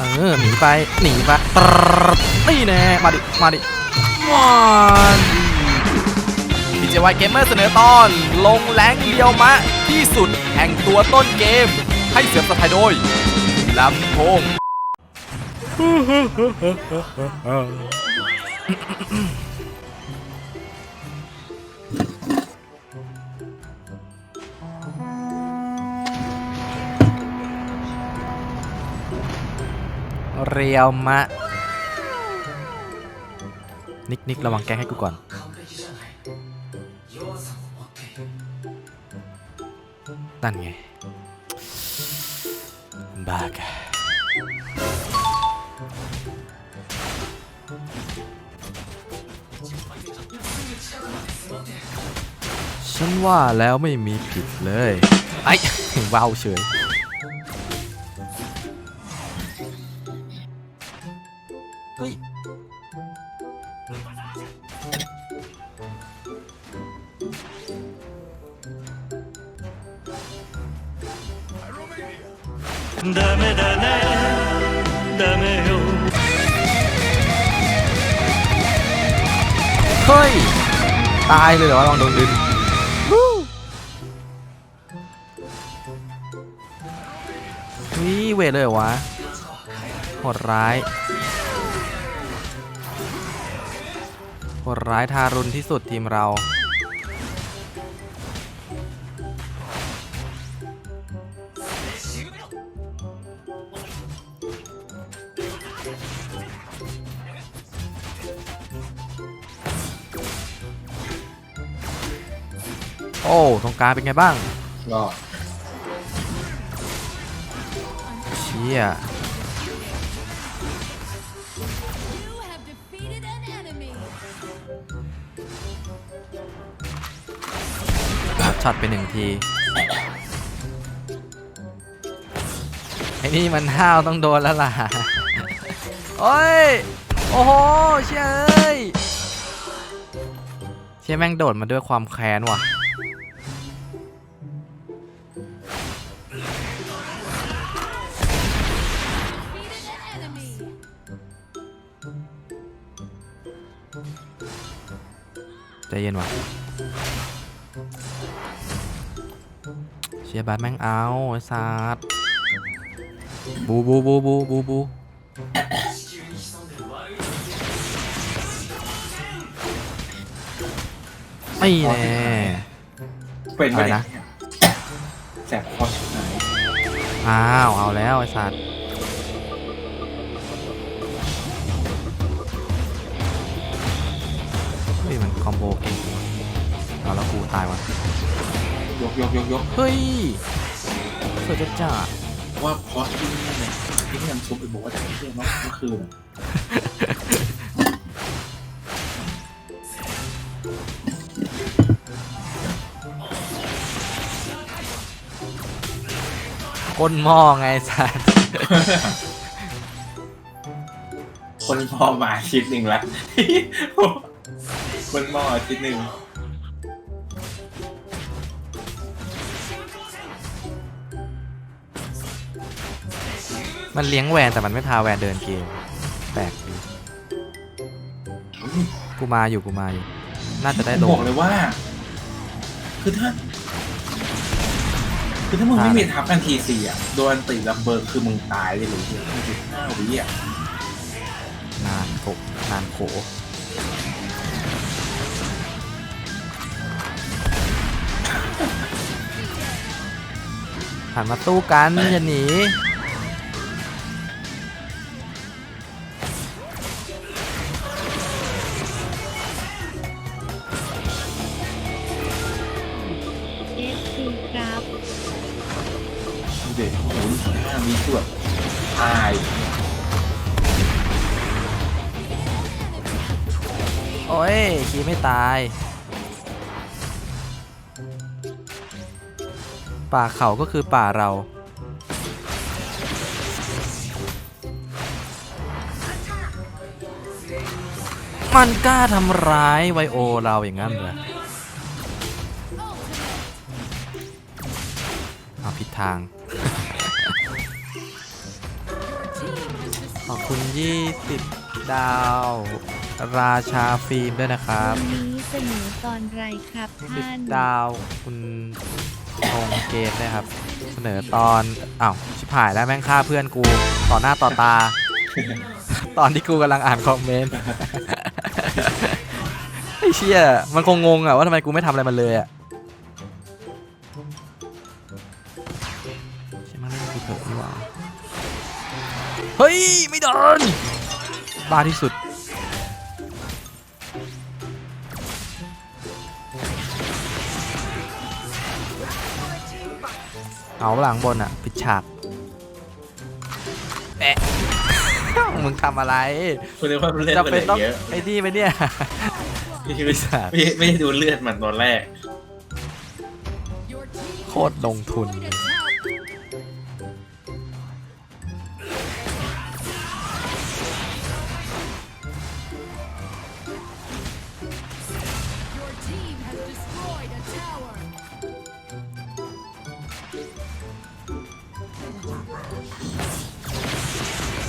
เออหนีไปหนีไปนี่แน่มาดิมาดิมาดีเจวายเกมเมอร์เสนอตอน ลงแรงเดียวมะ ที่สุดแห่งตัวต้นเกม ให้เสียงสไทยโดยลำโพง เรียวมะ นิกนิกระวังแกงให้กูก่อน นั่นไง บ้ากะฉันว่าแล้วไม่มีผิดเลย ไอ้ว้าวเฉย เฮ้ย ตายเลยเหรอลองโดนดึงวิเวทเลยเหรอวะโหดร้ายโหดร้ายทารุณที่สุดทีมเรา ตรงกลางเป็นไงบ้างรอดเชี่ย You have defeated an enemy. ช็อตไปหนึ่งทีไอ้นี่มันห้าวต้องโดนแล้วล่ะ โอ้ย โอ้โห เชี่ยเอ้ย เชี่ยแม่งโดดมาด้วยความแค้นว่ะ ใจเย็นว่ะเชียร์บัสแม่งเอาไอ้สัสบูบูบูบูบูบูไม่แน่เป็นไปอะไรได้นะแสบคอชิบหายอ้าว เอาแล้วไอ้สัสเอมโบเก่งจริงเอาแล้วกูตายวะยกยกยกยกเฮ้ยสวยจัดจ้าว่าพอสที่นี่เนี่ยที่น้ำซุปไปบอกว่าจะเที่ยงเมื่อคืนก้นหม้อไงไอ้สัสคนพอมาอาทิตย์หนึ่งละ คนมออาทิตย์หนึ่งมันเลี้ยงแวนแต่มันไม่พาแวนเดินเกมแปลกดีกูมาอยู่กูมาอยู่ น่าจะได้ลบงอกเลยว่า คือถ้า คือถ้ามึงไม่มีทับกันทีสี่อะโดนติลัมเบิร์คือมึงตายเลยหรือมึงสิบห้าวิอะนานโขนานโข หันมาตู้กันอย่าหนี FC ครับดูเด็กโอ้โหสิบห้าวิคือแบบตายโอ้ยคีไม่ตาย ป่าเขาก็คือป่าเรา มันกล้าทำร้ายไวโอเราอย่างนั้นเหรอเอาผิดทาง Team has ขอบคุณ 20 ดาว ราชาฟิล์มด้วยนะครับ วันนี้เสนอตอนไรครับท่าน 10 ดาวคุณ ธงเกมด้วยครับ เสนอตอนอ้าวชิบหายแล้วแม่งฆ่าเพื่อนกูต่อหน้าต่อตา ตอนที่กูกำลังอ่านคอมเมนต์ไอ้เชี่ยมันคงงงอะว่าทำไมกูไม่ทำอะไรมันเลยอะใช่ยมันเล่นกูเถอะนี่ว่าเฮ้ย ไม่โดนบ้าที่สุด เอาหลังบนอะปิดฉากแอะ มึงทำอะไรคุณนึกว่ามันเล่นจะไปเป็นต้องเยอะไอ้นี่ไหมเนี่ย ไม่ไม่ไม่ไม่ได้ดูเลือดมันตอนแรก Your team โคตรลงทุน destroyed a tower.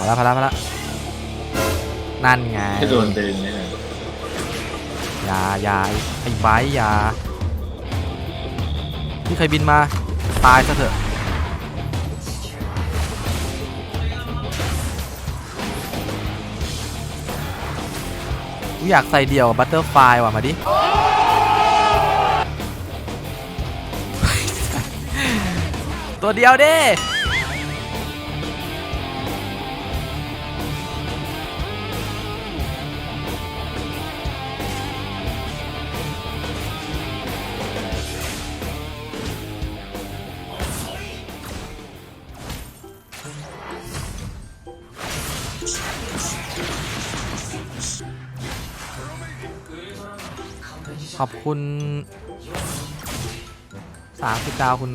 พอแล้วพอแล้วพอแล้วนั่นไงที่โดนดึงเนี่ยอยาอยาไอ้ไบร์ทอยาที่เคยบินมา ตายซะเถอะกูอยากใส่เดี่ยวบัตเตอร์ไฟว่ะมาดิ ตัวเดียวดิ ขอบคุณสามสิบดาวคุณ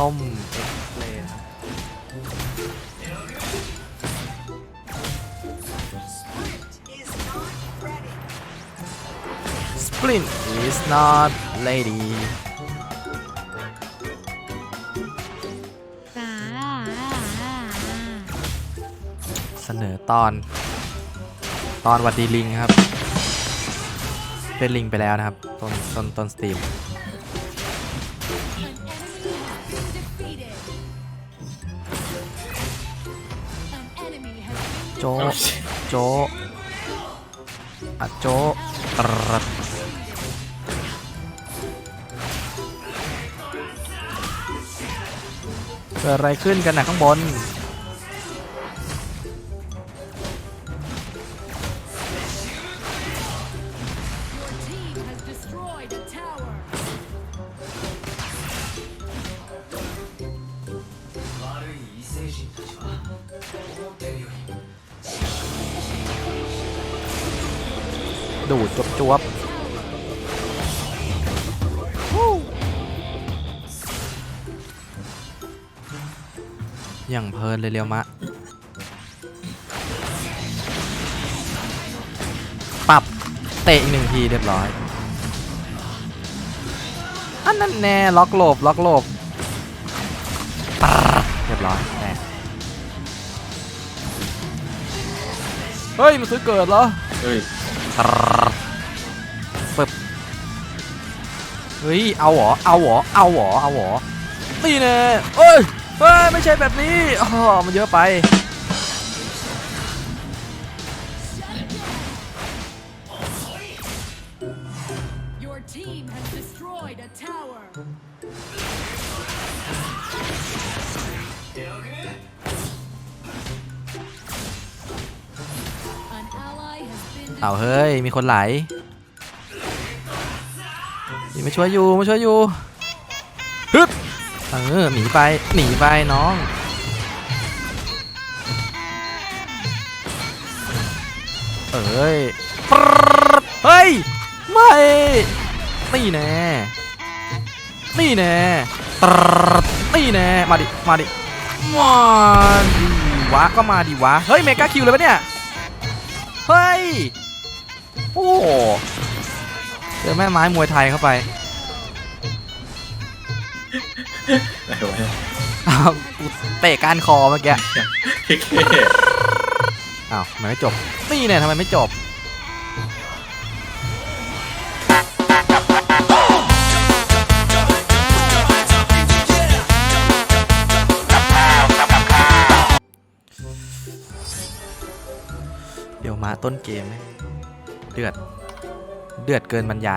ต้มเอ็กเลนสปริน is not lady เสนอตอน ตอนวัดดีลิงครับ เป็นลิงไปแล้วนะครับ ต้นต้นต้นสตรีม An enemy has been defeated. An enemy has been โจเอาโจอะโจตรัดเกิดอะไรขึ้นกันนะข้างบน ดูดจวบจวบอย่างเพลินเลยเรียวมะ ปรับเตะอีกหนึ่งทีเรียบร้อย อันนั้นแน่ ล็อกโลบ ล็อกโลบเรียบร้อยแน่เฮ้ย มันซื้อเกิดเหรอ เฮ้ย ปึ๊บเฮ้ย เอาหรอ เอาหรอ เอาหรอ เอาหรอ นี่แน่เอ้ยเฮ้ย ไม่ใช่แบบนี้อ๋อมันเยอะไป เอาเฮ้ย มีคนไหลนี่มาช่วยอยู่มาช่วยอยู่ฮึบเออหนีไปหนีไปน้องเอ้ยเฮ้ย ไม่ นี่แน่ นี่แน่นี่แน่ มาดิ มาดิ มาดิวะ ก็มาดิวะ เฮ้ย เมกาคิวเลยปะเนี่ย เฮ้ย โอ้โหเจอแม่ไม้มวยไทยเข้าไปอะไรวะเนี่ยอ้าวกูเตะก้านคอเมื่อกี้เท่อ้าวทำไมไม่จบนี่เนี่ยทำไมไม่จบ เดี๋ยวมาต้นเกมแม่ง เดือด เดือดเกินบรรยาย